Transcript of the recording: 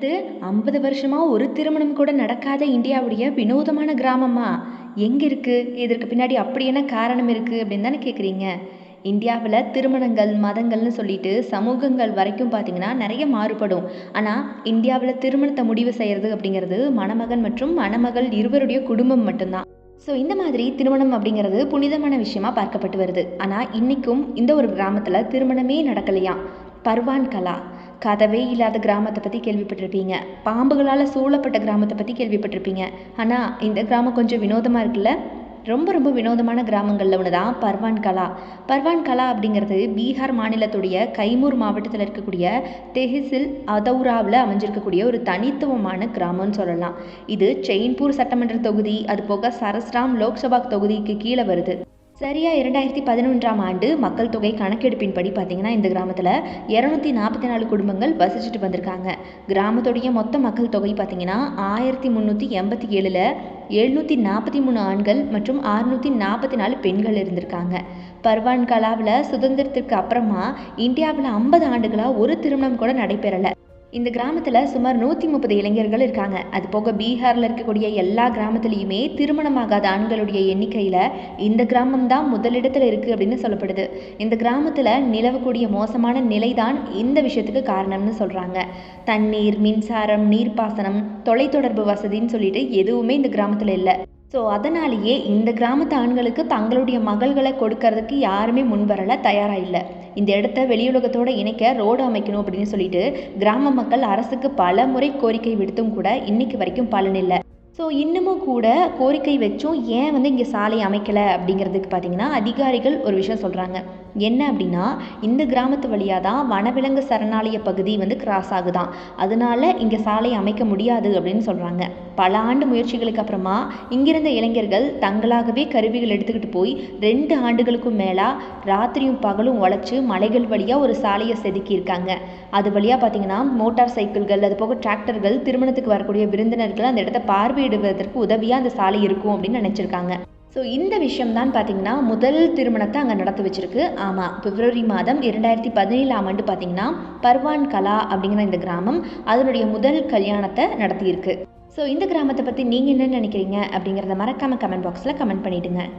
இது ஐம்பது வருஷமாக ஒரு திருமணம் கூட நடக்காத இந்தியாவுடைய வினோதமான கிராமமா எங்கே இருக்குது இதற்கு பின்னாடி அப்படி என்ன காரணம் இருக்குது அப்படின்னு தானே கேட்குறீங்க இந்தியாவில் திருமணங்கள் மதங்கள்னு சொல்லிட்டு சமூகங்கள் வரைக்கும் பார்த்திங்கன்னா நிறைய மாறுபடும். ஆனால் இந்தியாவில் திருமணத்தை முடிவு செய்கிறது அப்படிங்கிறது மணமகன் மற்றும் மணமகள் இருவருடைய குடும்பம் மட்டும்தான். ஸோ இந்த மாதிரி திருமணம் அப்படிங்கிறது புனிதமான விஷயமா பார்க்கப்பட்டு வருது. ஆனால் இன்றைக்கும் இந்த ஒரு கிராமத்தில் திருமணமே நடக்கலையாம் பர்வான் கலா. கதவே இல்லாத கிராமத்தை பற்றி கேள்விப்பட்டிருப்பீங்க. பாம்புகளால் சூழப்பட்ட கிராமத்தை பற்றி கேள்விப்பட்டிருப்பீங்க. ஆனால் இந்த கிராமம் கொஞ்சம் வினோதமாக இருக்குல்ல? ரொம்ப ரொம்ப வினோதமான கிராமங்களில் ஒன்று தான் பர்வான் கலா. பர்வான் கலா அப்படிங்கிறது பீகார் மாநிலத்துடைய கைமூர் மாவட்டத்தில் இருக்கக்கூடிய தெஹிசில் அதௌராவில் அமைஞ்சிருக்கக்கூடிய ஒரு தனித்துவமான கிராமம்னு சொல்லலாம். இது செயின்பூர் சட்டமன்ற தொகுதி அது போக சரஸ்ராம் லோக்சபா தொகுதிக்கு கீழே வருது. சரியாக இரண்டாயிரத்தி பதினொன்றாம் ஆண்டு மக்கள் தொகை கணக்கெடுப்பின்படி பார்த்தீங்கன்னா இந்த கிராமத்தில் இரநூத்தி நாற்பத்தி நாலு குடும்பங்கள் வசிச்சுட்டு வந்திருக்காங்க. கிராமத்துடைய மொத்த மக்கள் தொகை பார்த்தீங்கன்னா ஆயிரத்தி முந்நூற்றி எண்பத்தி ஏழில் எழுநூற்றி நாற்பத்தி மூணு ஆண்கள் மற்றும் அறுநூற்றி நாற்பத்தி நாலு பெண்கள் இருந்திருக்காங்க. பர்வான் கலாவில் சுதந்திரத்திற்கு அப்புறமா இந்தியாவில் ஐம்பது ஆண்டுகளாக ஒரு திருமணம் கூட நடைபெறலை. இந்த கிராமத்தில் சுமார் நூற்றி முப்பது இளைஞர்கள் இருக்காங்க. அது போக பீகாரில் இருக்கக்கூடிய எல்லா கிராமத்துலேயுமே திருமணமாகாத ஆண்களுடைய எண்ணிக்கையில் இந்த கிராமம் தான் முதலிடத்தில் இருக்குது அப்படின்னு சொல்லப்படுது. இந்த கிராமத்தில் நிலவக்கூடிய மோசமான நிலை தான் இந்த விஷயத்துக்கு காரணம்னு சொல்கிறாங்க தண்ணீர் மின்சாரம் நீர்ப்பாசனம் தொலைத்தொடர்பு வசதின்னு சொல்லிட்டு எதுவுமே இந்த கிராமத்தில் இல்லை. ஸோ அதனாலேயே இந்த கிராமத்து ஆண்களுக்கு தங்களுடைய மகள்களை கொடுக்கறதுக்கு யாருமே முன்வரல தயாராக இல்லை. இந்த இடத்த வெளியுலகத்தோடு இணைக்க ரோடு அமைக்கணும் அப்படின்னு சொல்லிட்டு கிராம மக்கள் அரசுக்கு பல முறை கோரிக்கை விடுத்தும் கூட இன்னைக்கு வரைக்கும் பலனில்லை ஸோ இன்னமும் கூட கோரிக்கை வச்சும் ஏன் வந்து இங்கே சாலை அமைக்கலை அப்படிங்கிறதுக்கு பார்த்தீங்கன்னா அதிகாரிகள் ஒரு விஷயம் சொல்கிறாங்க என்ன அப்படின்னா இந்த கிராமத்து வழியாக தான் வனவிலங்கு சரணாலய பகுதி வந்து கிராஸ் ஆகுதான். அதனால இங்கே சாலை அமைக்க முடியாது அப்படின்னு சொல்கிறாங்க பல ஆண்டு முயற்சிகளுக்கு அப்புறமா இங்கிருந்த இளைஞர்கள் தங்களாகவே கருவிகள் எடுத்துக்கிட்டு போய் ரெண்டு ஆண்டுகளுக்கும் மேலாக ராத்திரியும் பகலும் உழைச்சி மலைகள் வழியாக ஒரு சாலையை செதுக்கியிருக்காங்க அது வழியாக பார்த்தீங்கன்னா மோட்டார் சைக்கிள்கள் அது போக டிராக்டர்கள் திருமணத்துக்கு வரக்கூடிய விருந்தினர்கள் அந்த இடத்த பார்வையிடுவதற்கு உதவியாக அந்த சாலை இருக்கும் அப்படின்னு நினச்சிருக்காங்க. ஸோ இந்த விஷயம் தான் பார்த்தீங்கன்னா முதல் திருமணத்தை அங்கே நடத்தி வச்சிருக்கு. ஆமாம் பிப்ரவரி மாதம் இரண்டாயிரத்தி பதினேழாம் ஆண்டு பார்த்தீங்கன்னா பர்வான் கலா அப்படிங்கிற இந்த கிராமம் அதனுடைய முதல் கல்யாணத்தை நடத்தியிருக்கு. ஸோ இந்த கிராமத்தை பற்றி நீங்கள் என்ன நினைக்கிறீங்க அப்படிங்கிறத மறக்காமல் கமெண்ட் பாக்ஸில் கமெண்ட் பண்ணிவிடுங்க